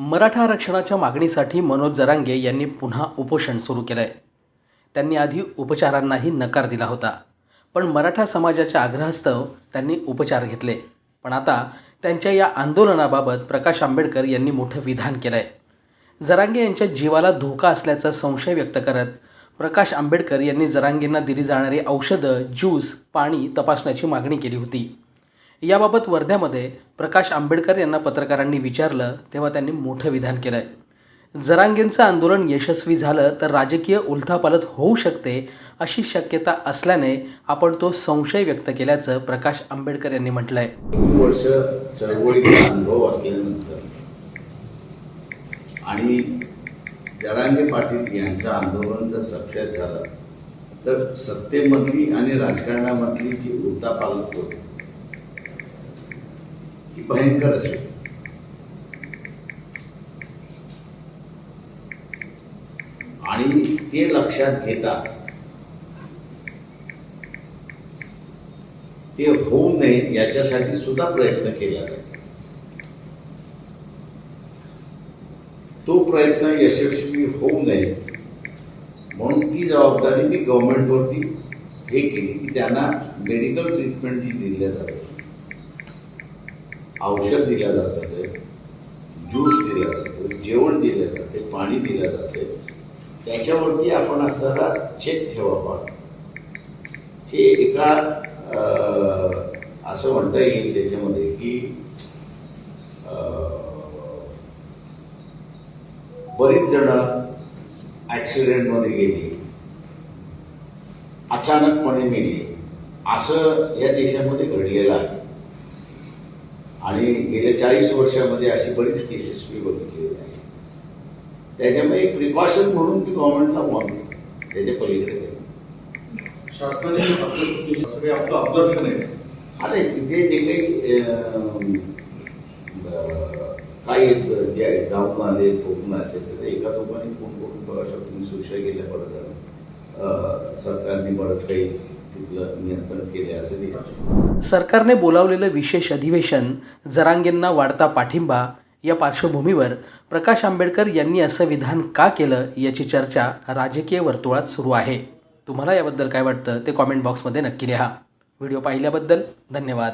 मराठा आरक्षणाच्या मागणीसाठी मनोज जरांगे यांनी पुन्हा उपोषण सुरू केलं आहे त्यांनी आधी उपचारांनाही नकार दिला होता. पण मराठा समाजाच्या आग्रहास्तव त्यांनी उपचार घेतले. पण आता त्यांच्या या आंदोलनाबाबत प्रकाश आंबेडकर यांनी मोठं विधान केलं आहे जरांगे यांच्या जीवाला धोका असल्याचा संशय व्यक्त करत प्रकाश आंबेडकर यांनी जरांगेंना दिली जाणारी औषधं ज्यूस पाणी तपासण्याची मागणी केली होती. याबाबत वर्ध्यामध्ये प्रकाश आंबेडकर यांना पत्रकारांनी विचारलं तेव्हा त्यांनी मोठं विधान केलं आहे जरांगेंचं आंदोलन यशस्वी झालं तर राजकीय उलथापालथ होऊ शकते अशी शक्यता असल्याने आपण तो संशय व्यक्त केल्याचं प्रकाश आंबेडकर यांनी म्हटलं आहे वर्ष चळवळीचा अनुभव असल्यानंतर आणि जरांगे पाटील यांचं आंदोलन जर सक्सेस झालं तर सत्तेमधली आणि राजकारणामधली जी उलतापालत होती ती भयंकर असेल. आणि ते लक्षात घेता ते होऊ नये याच्यासाठी सुद्धा प्रयत्न केला जातो. तो प्रयत्न यशस्वी होऊ नये म्हणून ती जबाबदारी मी गव्हर्नमेंटवरती हे केली की त्यांना मेडिकल ट्रीटमेंट दिल्या जाते औषध दिलं जातं ज्यूस दिलं जातं जेवण दिलं जाते पाणी दिलं जाते. त्याच्यावरती आपण असा चेक ठेवावा हे एका अं, असं म्हणता येईल त्याच्यामध्ये की बरीच जण ॲक्सिडेंटमध्ये गेली अचानकपणे मेली. असं या देशामध्ये घडलेलं आहे. आणि गेल्या चाळीस वर्षामध्ये अशी बरीच केसेस मी बघितलेली आहे त्याच्यामुळे एक प्रिकॉशन म्हणून मी गव्हर्नमेंटला वॉर्न त्याच्या पलीकडे शासनाने आपलं ऑब्झर्वेशन आहे? आता तिथे जे काही काही जे जाऊन आले फोन आले त्याचं एका दोघांनी फोन करून बघा शकतो. सुरक्षा गेल्या बरं झालं. सरकारने बरंच काही नियंत्रण केले सरकारने बोलावलेलं विशेष अधिवेशन जरांगेंना वाढता पाठिंबा या पार्श्वभूमीवर प्रकाश आंबेडकर यांनी असं विधान का केलं याची चर्चा राजकीय वर्तुळात सुरू आहे. तुम्हाला याबद्दल काय वाटतं ते कॉमेंट बॉक्समध्ये नक्की लिहा. व्हिडिओ पाहिल्याबद्दल धन्यवाद.